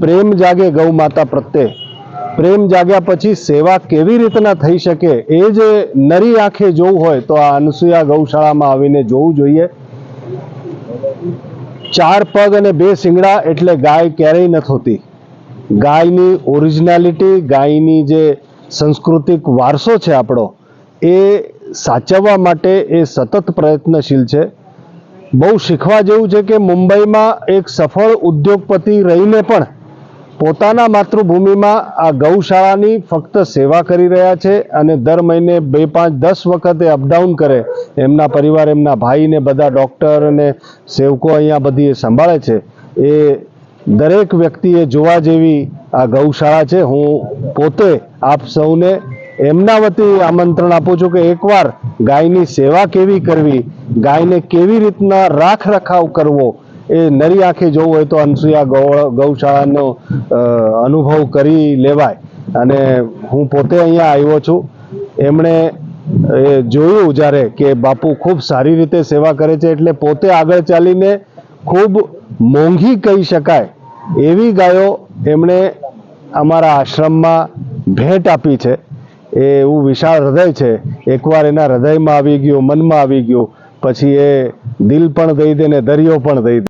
પ્રેમ જાગે ગૌ માતા પ્રત્યે. પ્રેમ જાગ્યા પછી સેવા કેવી રીતના થઈ શકે એ જે નરી આંખે જોવું હોય તો આ અનસુયા ગૌશાળામાં આવીને જોવું જોઈએ. ચાર પગ અને બે શિંગડા એટલે ગાય ક્યારેય નથી હોતી ગાયની ઓરિજિનાલિટી ગાયની જે સાંસ્કૃતિક વારસો છે આપણો, એ સાચવવા માટે એ સતત પ્રયત્નશીલ છે. બહુ શીખવા જેવું છે કે મુંબઈમાં એક સફળ ઉદ્યોગપતિ રહીને પણ પોતાના માતૃભૂમિમાં આ ગૌશાળાની ફક્ત સેવા કરી રહ્યા છે અને દર મહિને બે પાંચ દસ વખતે અપડાઉન કરે. એમના પરિવાર, એમના ભાઈને બધા ડૉક્ટર અને સેવકો અહીંયા બધી સંભાળે છે. એ દરેક વ્યક્તિએ જોવા જેવી આ ગૌશાળા છે. હું પોતે આપ સૌને એમના વતી આમંત્રણ આપું છું કે એકવાર ગાયની સેવા કેવી કરવી, ગાયને કેવી રીતના રાખ રખાવ કરવો એ નરી આંખે જોવું હોય તો અનસુયા ગૌ ગૌશાળાનો અનુભવ કરી લેવાય. અને હું પોતે અહીંયા આવ્યો છું. એમણે, એ, જોયું જ્યારે કે બાપુ ખૂબ સારી રીતે સેવા કરે છે એટલે પોતે આગળ ચાલીને ખૂબ મોંઘી કહી શકાય એવી ગાયો એમણે અમારા આશ્રમમાં ભેટ આપી છે. એ એવું વિશાળ હૃદય છે. એકવાર એના હૃદયમાં આવી ગયું, મનમાં આવી ગયું, પછી એ દિલ પણ દઈ દે ને દરિયો પણ દઈ દે.